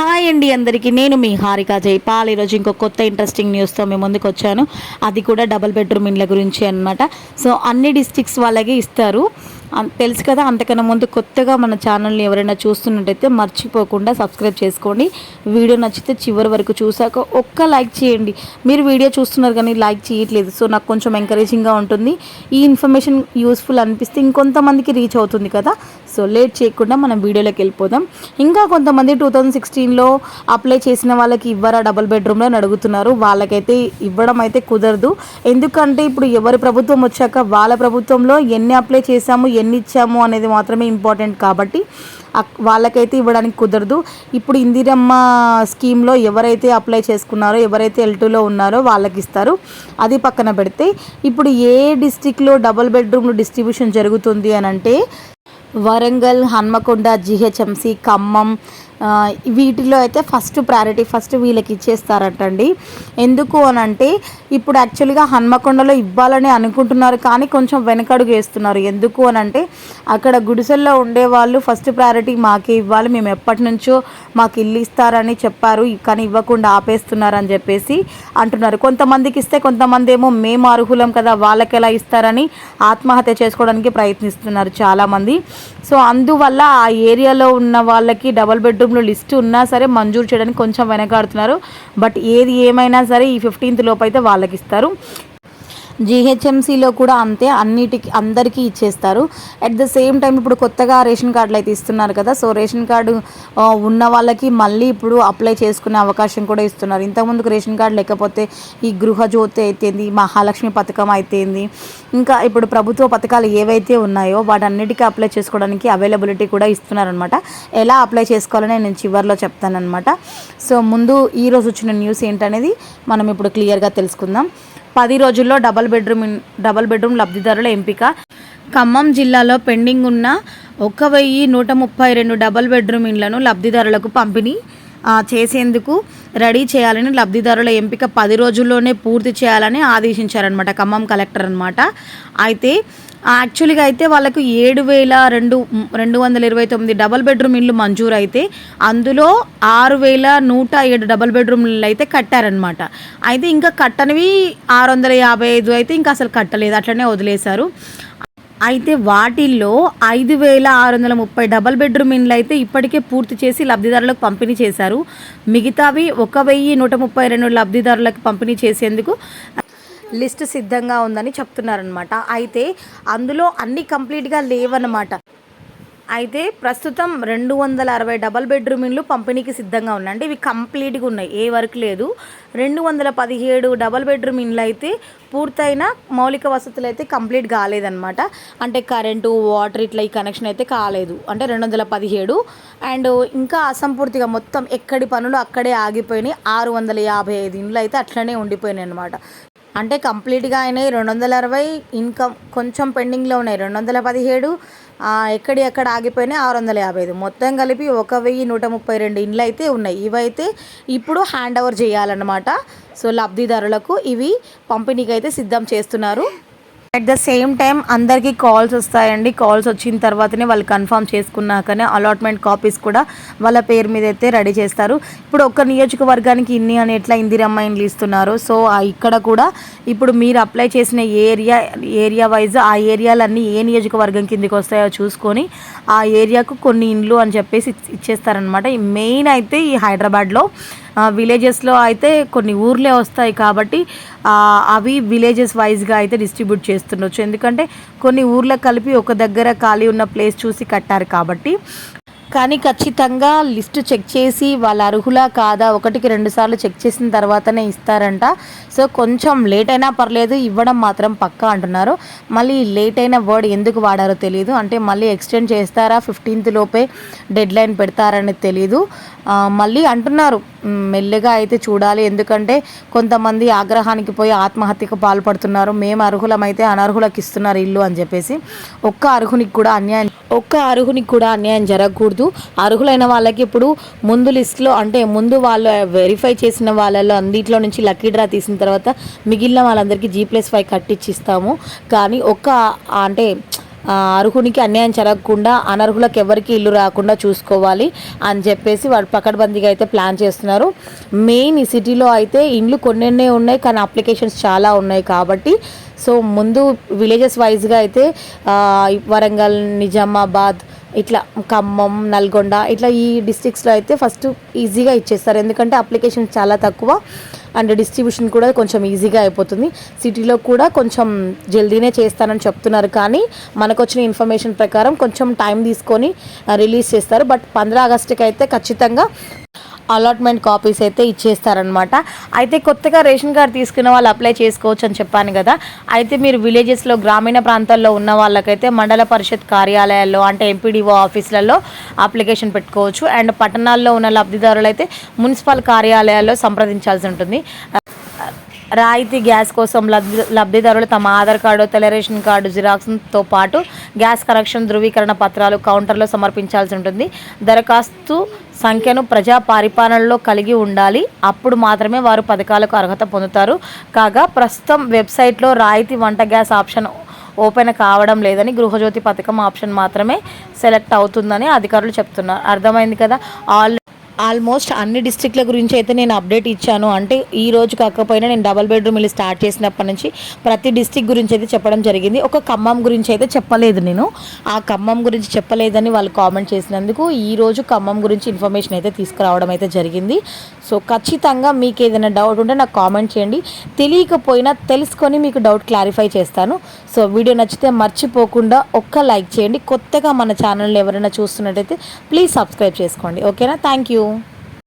Hi అండి అందరికీ. నేను మీ హారిక జైపాల్ ఈరోజు ఇంకో కొత్త ఇంట్రెస్టింగ్ న్యూస్తో మేము ముందుకు వచ్చాను. అది కూడా డబుల్ బెడ్రూమ్ ఇండ్ల గురించి అన్నమాట. సో అన్ని డిస్టిక్స్ వాళ్ళకి ఇస్తారు. తెలుసు కదా అంతకన్నా ముందు కొత్తగా మన ఛానల్ని ఎవరైనా చూస్తున్నట్టయితే మర్చిపోకుండా సబ్స్క్రైబ్ చేసుకోండి. వీడియో నచ్చితే చివరి వరకు చూసాక ఒక్క లైక్ చేయండి. మీరు వీడియో చూస్తున్నారు కానీ లైక్ చేయట్లేదు. సో నాకు కొంచెం ఎంకరేజింగ్గా ఉంటుంది. ఈ ఇన్ఫర్మేషన్ యూస్ఫుల్ అనిపిస్తే ఇంకొంతమందికి రీచ్ అవుతుంది కదా. సో లేట్ చేయకుండా మనం వీడియోలోకి వెళ్ళిపోదాం. ఇంకా కొంతమంది టూ థౌజండ్ సిక్స్టీన్లో అప్లై చేసిన వాళ్ళకి ఇవ్వరా డబుల్ బెడ్రూమ్లో అని అడుగుతున్నారు. వాళ్ళకైతే ఇవ్వడం అయితే కుదరదు. ఎందుకంటే ఇప్పుడు ఎవరి ప్రభుత్వం వచ్చాక వాళ్ళ ప్రభుత్వంలో ఎన్ని అప్లై చేశాము ఎన్ని ఇచ్చాము అనేది మాత్రమే ఇంపార్టెంట్ కాబట్టి వాళ్ళకైతే ఇవ్వడానికి కుదరదు. ఇప్పుడు ఇందిరమ్మ స్కీమ్లో ఎవరైతే అప్లై చేసుకున్నారో ఎవరైతే ఎల్టూలో ఉన్నారో వాళ్ళకి ఇస్తారు అది పక్కన పెడితే ఇప్పుడు ఏ డిస్టిక్లో డబుల్ బెడ్రూమ్లో డిస్ట్రిబ్యూషన్ జరుగుతుంది అని అంటే వరంగల్ హన్మకొండ జిహెచ్ఎంసి ఖమ్మం వీటిలో అయితే ఫస్ట్ ప్రయారిటీ ఫస్ట్ వీళ్ళకి ఇచ్చేస్తారటండి. ఎందుకు అని అంటే ఇప్పుడు యాక్చువల్గా హన్మకొండలో ఇవ్వాలని అనుకుంటున్నారు కానీ కొంచెం వెనకడుగు వేస్తున్నారు. ఎందుకు అని అంటే అక్కడ గుడిసెల్లో ఉండే వాళ్ళు ఫస్ట్ ప్రయారిటీ మాకే ఇవ్వాలి మేము ఎప్పటి నుంచో మాకు ఇల్లు ఇస్తారని చెప్పారు కానీ ఇవ్వకుండా ఆపేస్తున్నారని చెప్పేసి అంటున్నారు. కొంతమందికి ఇస్తే కొంతమంది ఏమో మేము అర్హులం కదా వాళ్ళకి ఎలా ఇస్తారని ఆత్మహత్య చేసుకోవడానికి ప్రయత్నిస్తున్నారు చాలామంది. సో అందువల్ల ఆ ఏరియాలో ఉన్న వాళ్ళకి డబల్ బెడ్రూమ్లో లిస్ట్ ఉన్నా సరే మంజూరు చేయడానికి కొంచెం వెనకాడుతున్నారు. బట్ ఏది ఏమైనా సరే ఈ ఫిఫ్టీన్త్ లోపు అయితే వాళ్ళకి ఇస్తారు జీహెచ్ఎంసీలో కూడా అంతే అన్నిటికి అందరికీ ఇచ్చేస్తారు. అట్ ద సేమ్ టైం ఇప్పుడు కొత్తగా రేషన్ కార్డులు అయితే ఇస్తున్నారు కదా సో రేషన్ కార్డు ఉన్న వాళ్ళకి మళ్ళీ ఇప్పుడు అప్లై చేసుకునే అవకాశం కూడా ఇస్తున్నారు. ఇంతకుముందుకు రేషన్ కార్డు లేకపోతే ఈ గృహజ్యోతి అయితేంది మహాలక్ష్మి పథకం అయితేంది ఇంకా ఇప్పుడు ప్రభుత్వ పథకాలు ఏవైతే ఉన్నాయో వాటన్నిటికీ అప్లై చేసుకోవడానికి అవైలబిలిటీ కూడా ఇస్తున్నారనమాట ఎలా అప్లై చేసుకోవాలని నేను చివరిలో చెప్తానమాట సో ముందు ఈరోజు వచ్చిన న్యూస్ ఏంటనేది మనం ఇప్పుడు క్లియర్గా తెలుసుకుందాం. పది రోజుల్లో డబల్ బెడ్రూమ్ డబల్ బెడ్రూమ్ లబ్ధిదారుల ఎంపిక. ఖమ్మం జిల్లాలో పెండింగ్ ఉన్న ఒక వెయ్యి నూట ముప్పై రెండు డబల్ బెడ్రూమ్ ఇండ్లను లబ్ధిదారులకు పంపిణీ చేసేందుకు రెడీ చేయాలని లబ్ధిదారుల ఎంపిక పది రోజుల్లోనే పూర్తి చేయాలని ఆదేశించారనమాట ఖమ్మం కలెక్టర్ అనమాట అయితే యాక్చువల్గా అయితే వాళ్ళకు ఏడు వేల రెండు రెండు వందల ఇరవై తొమ్మిది డబల్ బెడ్రూమ్ ఇల్లు మంజూరు అయితే అందులో ఆరు వేల నూట ఏడు డబల్ బెడ్రూమ్ ఇల్లు అయితే కట్టారనమాట అయితే ఇంకా కట్టనివి ఆరు వందల యాభై ఐదు అయితే ఇంకా అసలు కట్టలేదు అట్లనే వదిలేశారు. అయితే వాటిల్లో ఐదు వేల ఆరు వందల ముప్పై డబల్ బెడ్రూమ్ ఇండ్లు అయితే ఇప్పటికే పూర్తి చేసి లబ్ధిదారులకు పంపిణీ చేశారు. మిగతావి ఒక వెయ్యి నూట ముప్పై రెండు లబ్ధిదారులకు పంపిణీ చేసేందుకు లిస్ట్ సిద్ధంగా ఉందని చెప్తున్నారనమాట అయితే అందులో అన్ని కంప్లీట్గా లేవన్నమాట. అయితే ప్రస్తుతం రెండు వందల అరవై డబల్ బెడ్రూమ్ ఇండ్లు పంపిణీకి సిద్ధంగా ఉన్నాయి. అంటే ఇవి కంప్లీట్గా ఉన్నాయి. ఏ వర్క్ లేదు. రెండు వందల పదిహేడు డబల్ బెడ్రూమ్ ఇండ్లు అయితే పూర్తయిన మౌలిక వసతులు అయితే కంప్లీట్ కాలేదన్నమాట. అంటే కరెంటు వాటర్ ఇట్లా ఈ కనెక్షన్ అయితే కాలేదు. అంటే రెండు వందల పదిహేడు. అండ్ ఇంకా అసంపూర్తిగా మొత్తం ఎక్కడి పనులు అక్కడే ఆగిపోయినాయి. ఆరు వందల యాభై ఐదు ఇండ్లు అయితే అట్లనే ఉండిపోయినాయి అనమాట అంటే కంప్లీట్గా అయినాయి రెండు వందల అరవై ఇన్కమ్ కొంచెం పెండింగ్లో ఉన్నాయి. రెండు వందల పదిహేడు ఎక్కడి ఎక్కడ ఆగిపోయినాయి? ఆరు వందల యాభై ఐదు మొత్తం కలిపి ఒక వెయ్యి నూట ముప్పై రెండు ఇండ్లు అయితే ఉన్నాయి. ఇవైతే ఇప్పుడు హ్యాండ్ ఓవర్ చేయాలన్నమాట. సో లబ్ధిదారులకు ఇవి పంపిణీకి అయితే సిద్ధం చేస్తున్నారు. అట్ ద సేమ్ టైం అందరికీ కాల్స్ వస్తాయండి. కాల్స్ వచ్చిన తర్వాతనే వాళ్ళు కన్ఫర్మ్ చేసుకున్నాకనే అలాట్మెంట్ కాపీస్ కూడా వాళ్ళ పేరు మీద అయితే రెడీ చేస్తారు. ఇప్పుడు ఒక్క నియోజకవర్గానికి ఇన్ని అని ఎట్లా ఇందిరమ్మ ఇండ్లు ఇస్తున్నారు? సో ఇక్కడ కూడా ఇప్పుడు మీరు అప్లై చేసిన ఏరియా ఏరియా వైజ్ ఆ ఏరియాలన్నీ ఏ నియోజకవర్గం కిందకి వస్తాయో చూసుకొని ఆ ఏరియాకు కొన్ని ఇండ్లు అని చెప్పేసి ఇచ్చేస్తారనమాట మెయిన్ అయితే ఈ హైదరాబాద్లో విలేజెస్లో అయితే కొన్ని ఊర్లే వస్తాయి కాబట్టి అవి విలేజెస్ వైజ్గా అయితే డిస్ట్రిబ్యూట్ చేస్తుండొచ్చు. ఎందుకంటే కొన్ని ఊర్లకు కలిపి ఒక దగ్గర ఖాళీ ఉన్న ప్లేస్ చూసి కట్టారు కాబట్టి కానీ ఖచ్చితంగా లిస్ట్ చెక్ చేసి వాళ్ళ అర్హులా కాదా ఒకటికి రెండు సార్లు చెక్ చేసిన తర్వాతనే ఇస్తారంట. సో కొంచెం లేట్ అయినా పర్లేదు ఇవ్వడం మాత్రం పక్కా అంటున్నారు. మళ్ళీ లేట్ అయిన వర్డ్ ఎందుకు వాడారో తెలియదు అంటే మళ్ళీ ఎక్స్టెండ్ చేస్తారా ఫిఫ్టీన్త్ లోపే డెడ్ లైన్ పెడతారని తెలియదు మళ్ళీ అంటున్నారు మెల్లగా అయితే చూడాలి. ఎందుకంటే కొంతమంది ఆగ్రహానికి పోయి ఆత్మహత్యకు పాల్పడుతున్నారు. మేము అర్హులమైతే అనర్హులకు ఇస్తున్నారు ఇల్లు అని చెప్పేసి ఒక్క అర్హునికి కూడా అన్యాయం ఒక్క అర్హునికి కూడా అన్యాయం జరగకూడదు. అర్హులైన వాళ్ళకి ఇప్పుడు ముందు లిస్ట్లో అంటే ముందు వాళ్ళు వెరిఫై చేసిన వాళ్ళలో అన్నింటిలో నుంచి లక్కీ డ్రా తీసిన తర్వాత మిగిలిన వాళ్ళందరికీ జీ ప్లస్ ఫైవ్ కట్టించి ఇస్తాము కానీ ఒక్క అంటే అర్హునికి అన్యాయం జరగకుండా అనర్హులకు ఎవరికి ఇల్లు రాకుండా చూసుకోవాలి అని చెప్పేసి వాళ్ళు పకడ్బందీగా అయితే ప్లాన్ చేస్తున్నారు. మెయిన్ ఈ సిటీలో అయితే ఇండ్లు కొన్నిన్నే ఉన్నాయి కానీ అప్లికేషన్స్ చాలా ఉన్నాయి కాబట్టి సో ముందు విలేజెస్ వైజ్గా అయితే వరంగల్ నిజామాబాద్ ఇట్లా ఖమ్మం నల్గొండ ఇట్లా ఈ డిస్ట్రిక్ట్స్లో అయితే ఫస్ట్ ఈజీగా ఇచ్చేస్తారు. ఎందుకంటే అప్లికేషన్ చాలా తక్కువ అండ్ డిస్ట్రిబ్యూషన్ కూడా కొంచెం ఈజీగా అయిపోతుంది. సిటీలో కూడా కొంచెం జల్దీనే చేస్తానని చెప్తున్నారు కానీ మనకు వచ్చిన ఇన్ఫర్మేషన్ ప్రకారం కొంచెం టైం తీసుకొని రిలీజ్ చేస్తారు. బట్ పంద్రా ఆగస్టుకి అయితే ఖచ్చితంగా అలాట్మెంట్ కాపీస్ అయితే ఇచ్చేస్తారనమాట అయితే కొత్తగా రేషన్ కార్డు తీసుకున్న వాళ్ళు అప్లై చేసుకోవచ్చు అని చెప్పాను కదా. అయితే మీరు విలేజెస్లో గ్రామీణ ప్రాంతాల్లో ఉన్న వాళ్ళకైతే మండల పరిషత్ కార్యాలయాల్లో అంటే ఎంపీడీఓ ఆఫీసులలో అప్లికేషన్ పెట్టుకోవచ్చు. అండ్ పట్టణాల్లో ఉన్న లబ్ధిదారులు అయితే మున్సిపల్ కార్యాలయాల్లో సంప్రదించాల్సి ఉంటుంది. రాయితీ గ్యాస్ కోసం లబ్ధి లబ్ధిదారులు తమ ఆధార్ కార్డు తెల్ల రేషన్ కార్డు జిరాక్స్తో పాటు గ్యాస్ కనెక్షన్ ధృవీకరణ పత్రాలు కౌంటర్లో సమర్పించాల్సి ఉంటుంది. దరఖాస్తు సంఖ్యను ప్రజా పరిపాలనలో కలిగి ఉండాలి. అప్పుడు మాత్రమే వారు పథకాలకు అర్హత పొందుతారు. కాగా ప్రస్తుతం వెబ్సైట్లో రాయితీ వంట గ్యాస్ ఆప్షన్ ఓపెన్ కావడం లేదని గృహజ్యోతి పథకం ఆప్షన్ మాత్రమే సెలెక్ట్ అవుతుందని అధికారులు చెప్తున్నారు. అర్థమైంది కదా? ఆల్ ఆల్మోస్ట్ అన్ని డిస్ట్రిక్ట్ల గురించి అయితే నేను అప్డేట్ ఇచ్చాను. అంటే ఈ రోజు కాకపోయినా నేను డబల్ బెడ్రూమ్ ఇల్లు స్టార్ట్ చేసినప్పటి నుంచి ప్రతి డిస్ట్రిక్ట్ గురించి అయితే చెప్పడం జరిగింది. ఒక ఖమ్మం గురించి అయితే చెప్పలేదు నేను. ఆ ఖమ్మం గురించి చెప్పలేదని వాళ్ళు కామెంట్ చేసినందుకు ఈ రోజు ఖమ్మం గురించి ఇన్ఫర్మేషన్ అయితే తీసుకురావడం అయితే జరిగింది. సో ఖచ్చితంగా మీకు ఏదైనా డౌట్ ఉంటే నాకు కామెంట్ చేయండి. తెలియకపోయినా తెలుసుకొని మీకు డౌట్ క్లారిఫై చేస్తాను. సో వీడియో నచ్చితే మర్చిపోకుండా ఒక్క లైక్ చేయండి. కొత్తగా మన ఛానల్ ఎవరైనా చూస్తున్నట్టయితే ప్లీజ్ సబ్స్క్రైబ్ చేసుకోండి. ఓకేనా? Thank you.